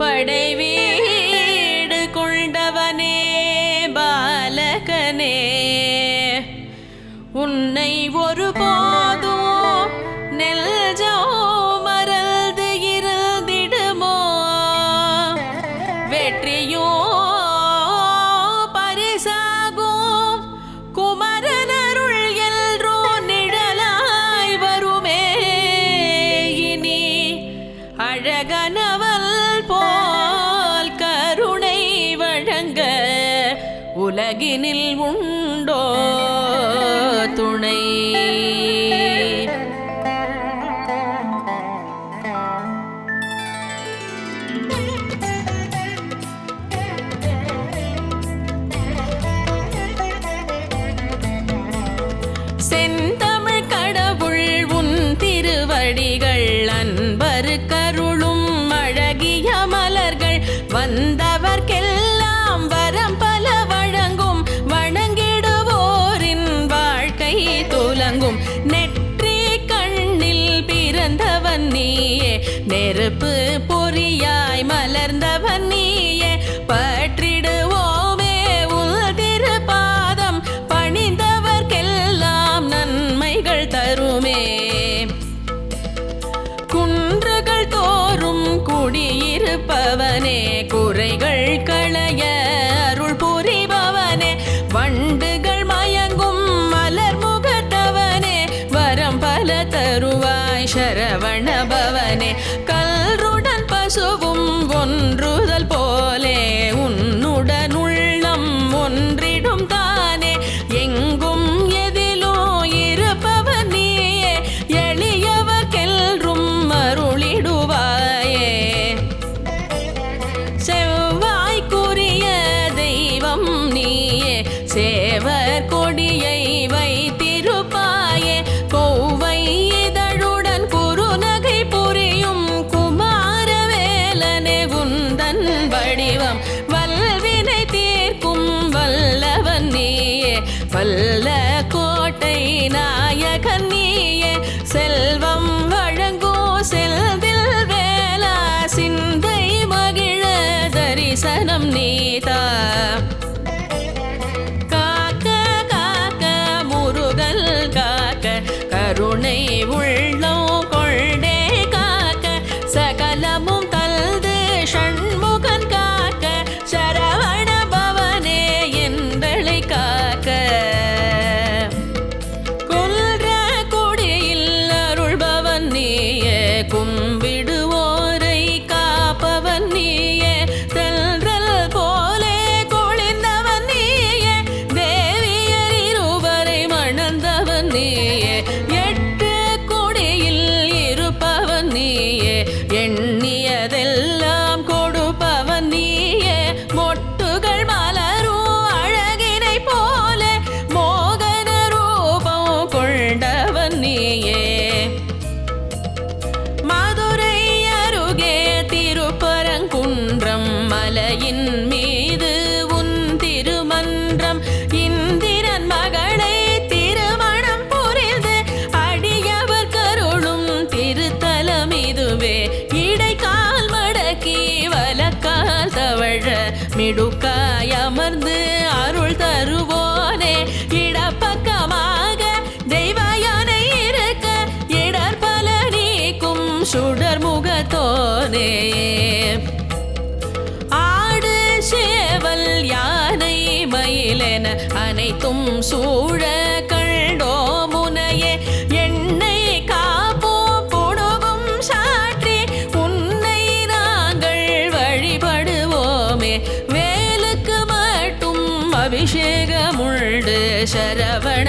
படைவே சரவண மிடுக்காய் அமர்ந்து அருள் தருவோனே. இடப்பக்கமாக தெய்வயான இருக்க இடர்பல நீக்கும் சுடர் முகத்தோனே. ஆடு சேவல் யானை மயிலென அனைத்தும் சூழ ശരവണ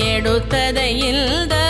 வடிவம்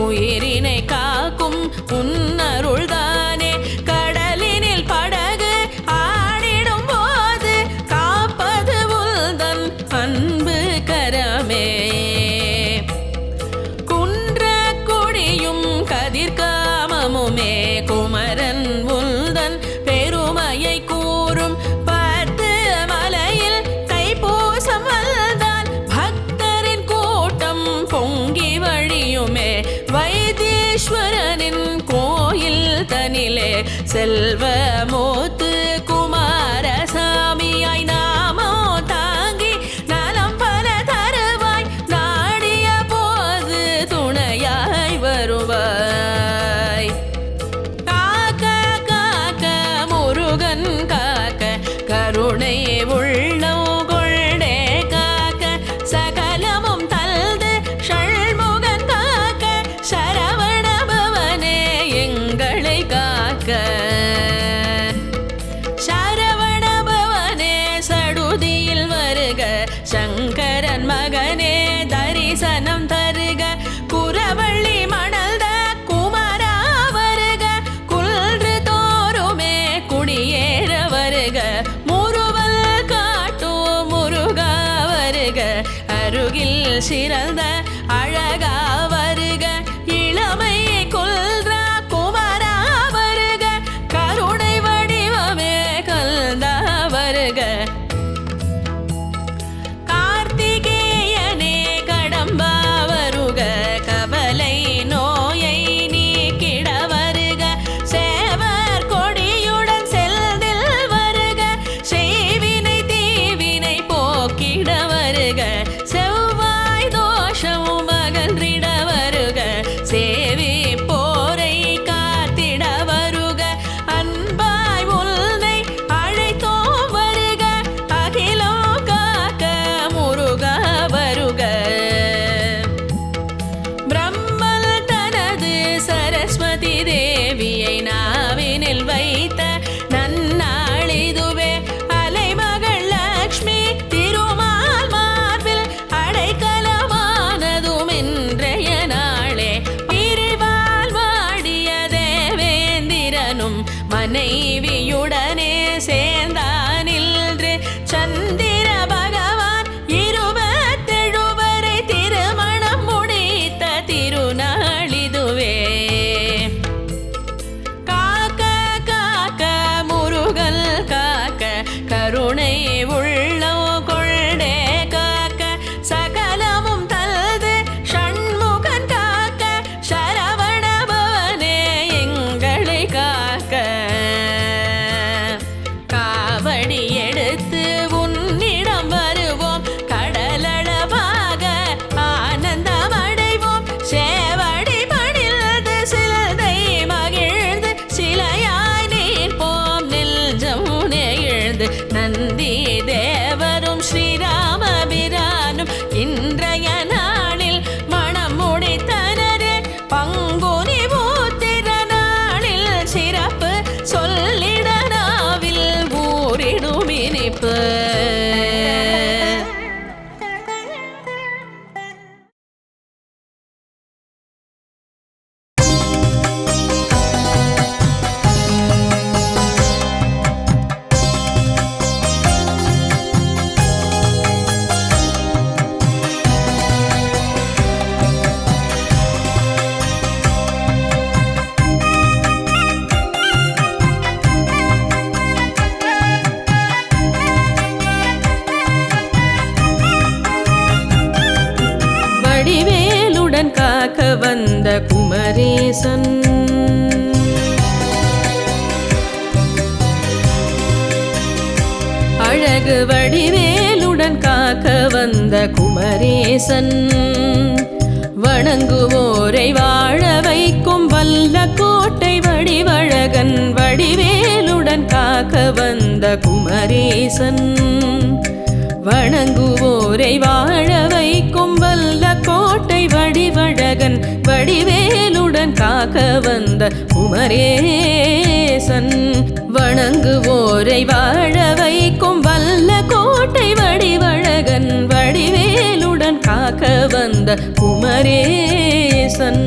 உயிரினை காக்கும் உன்னருள்தானே அரசன் அழகு வடிவேலுடன் காக்க வந்த குமரேசன். வணங்குவோரை வாழ வைக்கும் வல்ல கோட்டை வடிவழகன் வடிவேலுடன் காக்க வந்த குமரேசன். வணங்குவோரை வாழ வைக்கும் வல்ல கோட்டை வடிவழகன் காக்க வந்த குமரேசன் வணங்குவோரை வாழ வைக்கும் வல்ல கோட்டை வடிவழகன் வடிவேலுடன் காக்க வந்த குமரேசன்.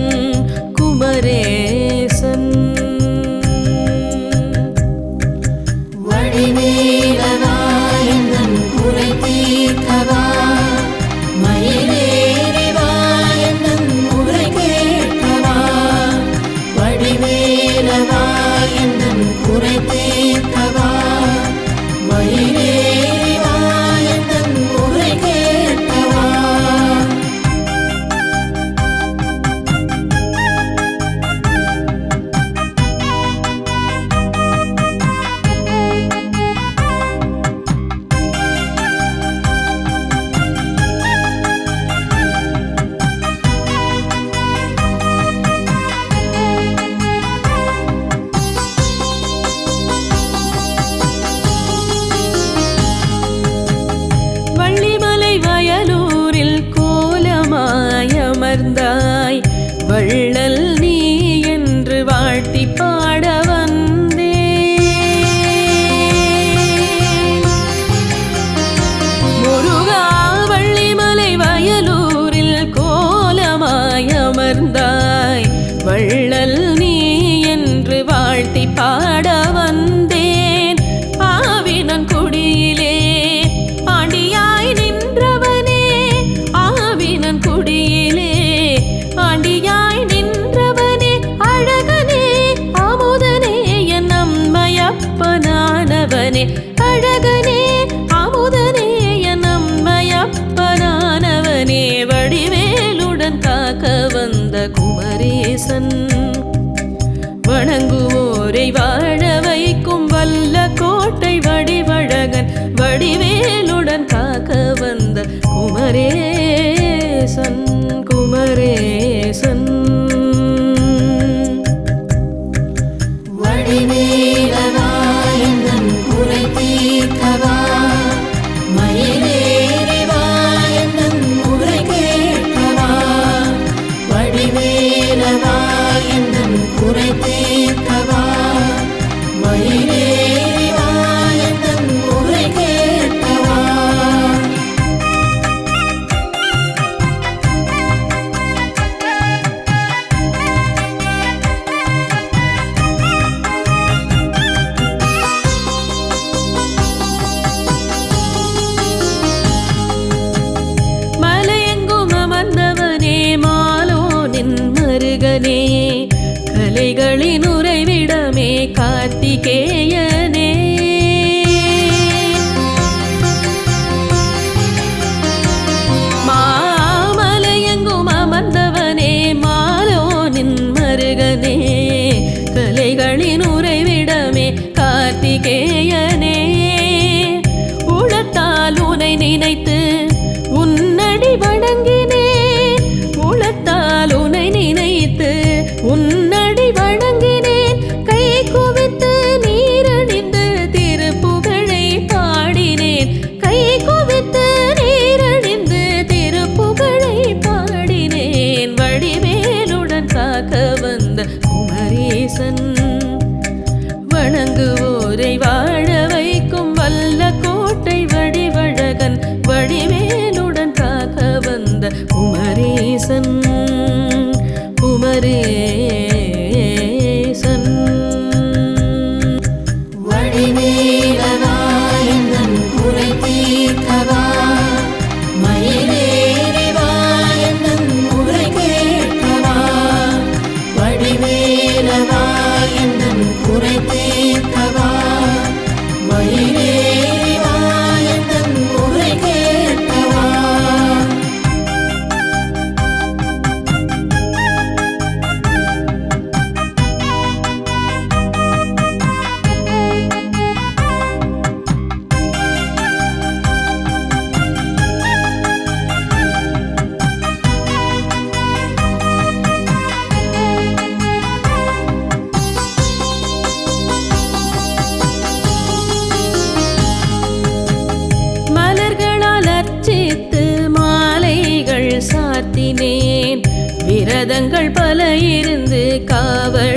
அற்புதங்கள் பல இருந்து காவல்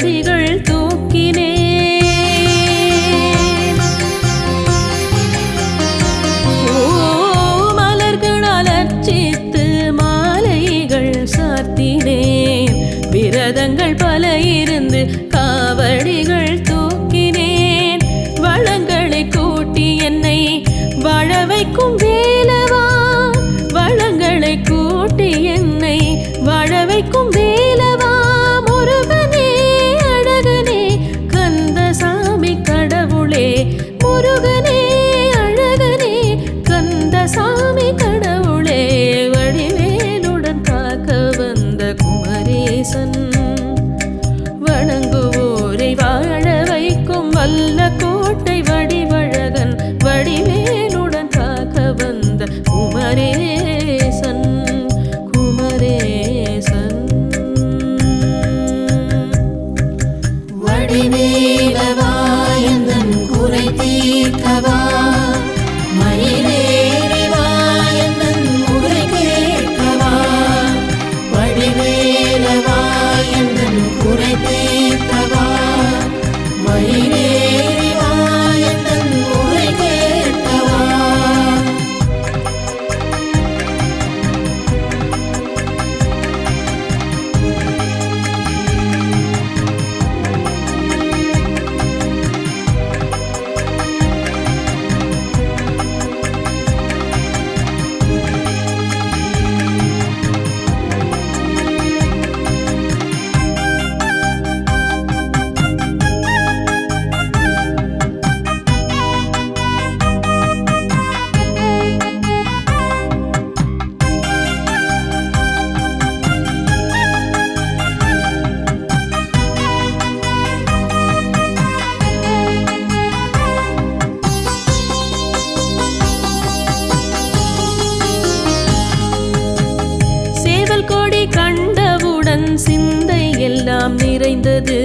நிறைந்தது.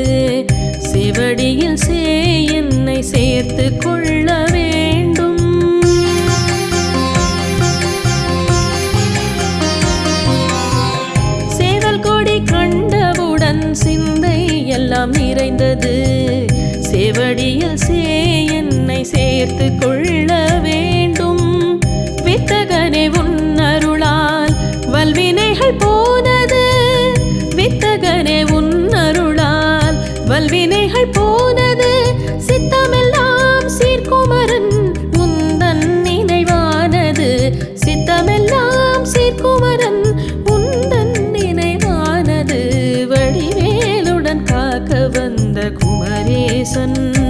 செவடியில் சே என்னை சேர்த்து கொள்ள வேண்டும். சேவல் கொடி கண்டவுடன் சிந்தை எல்லாம் நிறைந்தது. செவடியில் சே என்னை சேர்த்து கொள்ள Jason.